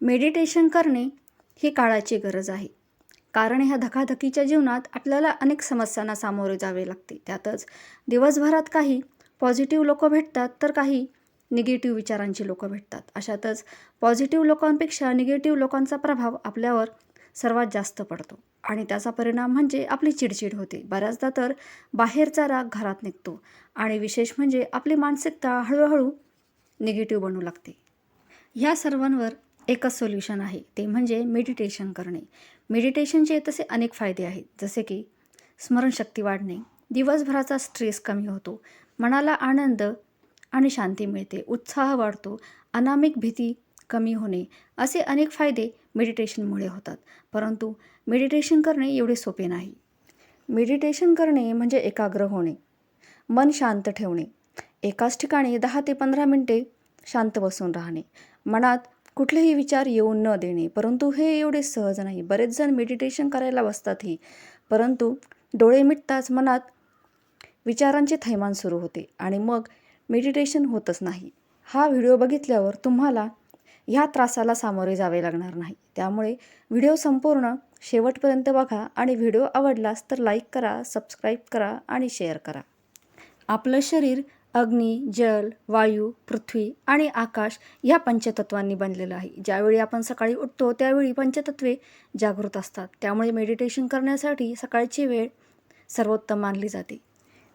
Meditation करणे ही काळाची गरज आहे. कारण ह्या धकाधकीच्या जीवनात आपल्याला अनेक समस्यांना सामोरे जावे लागते. त्यातच दिवसभरात काही पॉझिटिव्ह लोक भेटतात तर काही निगेटिव्ह विचारांची लोकं भेटतात. अशातच पॉझिटिव्ह लोकांपेक्षा निगेटिव्ह लोकांचा प्रभाव आपल्यावर सर्वात जास्त पडतो. आणि त्याचा परिणाम म्हणजे आपली चिडचिड होते. बऱ्याचदा तर बाहेरचा राग घरात निघतो. आणि विशेष म्हणजे आपली मानसिकता हळूहळू निगेटिव्ह बनू लागते. ह्या सर्वांवर एकच सोल्युशन आहे ते म्हणजे मेडिटेशन करणे. मेडिटेशनचे तसे अनेक फायदे आहेत जसे की स्मरणशक्ती वाढणे दिवसभराचा स्ट्रेस कमी होतो मनाला आनंद आणि शांती मिळते उत्साह वाढतो अनामिक भीती कमी होणे असे अनेक फायदे मेडिटेशनमुळे होतात. परंतु मेडिटेशन करणे एवढे सोपे नाही. मेडिटेशन करणे म्हणजे एकाग्र होणे मन शांत ठेवणे एकाच ठिकाणी दहा ते पंधरा मिनटे शांत बसून राहणे मनात कुठलेही विचार येऊ न देणे. परंतु हे एवढे सहज नाही. बरेच जण मेडिटेशन करायला बसतातही परंतु डोळे मिटताच मनात विचारांचे थैमान सुरू होते आणि मग मेडिटेशन होतच नाही. हा व्हिडिओ बघितल्यावर तुम्हाला ह्या त्रासाला सामोरे जावे लागणार नाही. त्यामुळे व्हिडिओ संपूर्ण शेवटपर्यंत बघा आणि व्हिडिओ आवडलास तर लाईक करा सबस्क्राईब करा आणि शेअर करा. आपलं शरीर अग्नी जल वायू पृथ्वी आणि आकाश ह्या पंचतत्वांनी बनलेलं आहे. ज्यावेळी आपण सकाळी उठतो त्यावेळी पंचतत्वे जागृत असतात. त्यामुळे मेडिटेशन करण्यासाठी सकाळची वेळ सर्वोत्तम मानली जाते.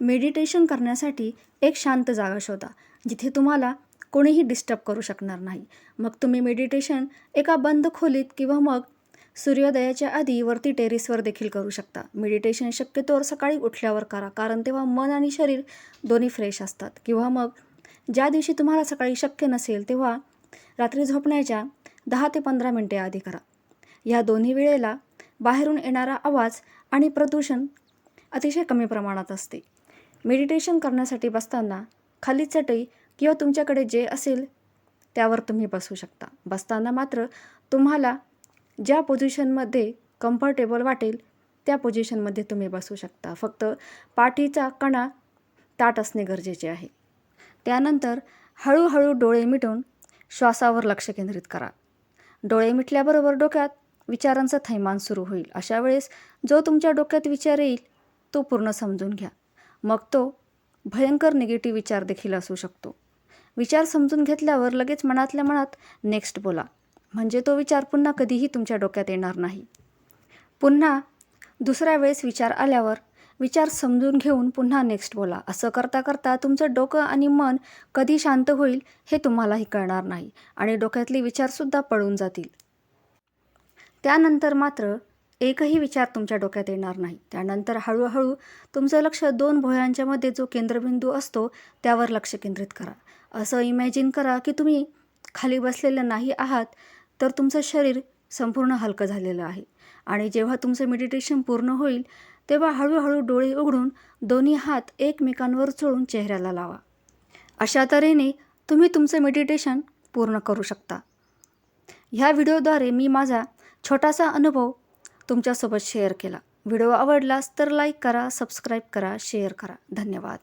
मेडिटेशन करण्यासाठी एक शांत जागा शोधा जिथे तुम्हाला कोणीही डिस्टर्ब करू शकणार नाही. मग तुम्ही मेडिटेशन एका बंद खोलीत किंवा मग सूर्योदयाच्या आधी वरती टेरेसवर देखील करू शकता. मेडिटेशन शक्यतोवर सकाळी उठल्यावर करा कारण तेव्हा मन आणि शरीर दोन्ही फ्रेश असतात. किंवा मग ज्या दिवशी तुम्हाला सकाळी शक्य नसेल तेव्हा रात्री झोपण्याच्या दहा ते पंधरा मिनटे आधी करा. या दोन्ही वेळेला बाहेरून येणारा आवाज आणि प्रदूषण अतिशय कमी प्रमाणात असते. मेडिटेशन करण्यासाठी बसताना खाली चटई किंवा तुमच्याकडे जे असेल त्यावर तुम्ही बसू शकता. बसताना मात्र तुम्हाला ज्या पोझिशनमध्ये कम्फर्टेबल वाटेल त्या पोझिशनमध्ये तुम्ही बसू शकता. फक्त पाठीचा कणा ताट असणे गरजेचे आहे. त्यानंतर हळूहळू डोळे मिटून श्वासावर लक्ष केंद्रित करा. डोळे मिटल्याबरोबर डोक्यात विचारांचं थैमान सुरू होईल. अशा वेळेस जो तुमच्या डोक्यात विचार येईल तो पूर्ण समजून घ्या. मग तो भयंकर निगेटिव्ह विचार देखील असू शकतो. विचार समजून घेतल्यावर लगेच मनातल्या मनात नेक्स्ट बोला. म्हणजे तो विचार पुन्हा कधीही तुमच्या डोक्यात येणार नाही. पुन्हा दुसऱ्या वेळेस विचार आल्यावर विचार समजून घेऊन पुन्हा नेक्स्ट बोला. असं करता करता तुमचं डोकं आणि मन कधी शांत होईल हे तुम्हालाही कळणार नाही आणि डोक्यातले विचारसुद्धा पळून जातील. त्यानंतर मात्र एकही विचार तुमच्या डोक्यात येणार नाही. त्यानंतर हळूहळू तुमचं लक्ष दोन भुयांच्या मध्ये जो केंद्रबिंदू असतो त्यावर लक्ष केंद्रित करा. असं इमॅजिन करा की तुम्ही खाली बसलेलं नाही आहात तर तुमचं शरीर संपूर्ण हलकं झालेलं आहे. आणि जेव्हा तुमचं मेडिटेशन पूर्ण होईल तेव्हा हळूहळू डोळे उघडून दोन्ही हात एकमेकांवर चोळून चेहऱ्याला लावा. अशा तऱ्हेने तुम्ही तुमचं मेडिटेशन पूर्ण करू शकता. ह्या व्हिडिओद्वारे मी माझा छोटासा अनुभव तुमच्यासोबत शेअर केला. व्हिडिओ आवडलास तर लाईक करा सबस्क्राईब करा शेअर करा. धन्यवाद.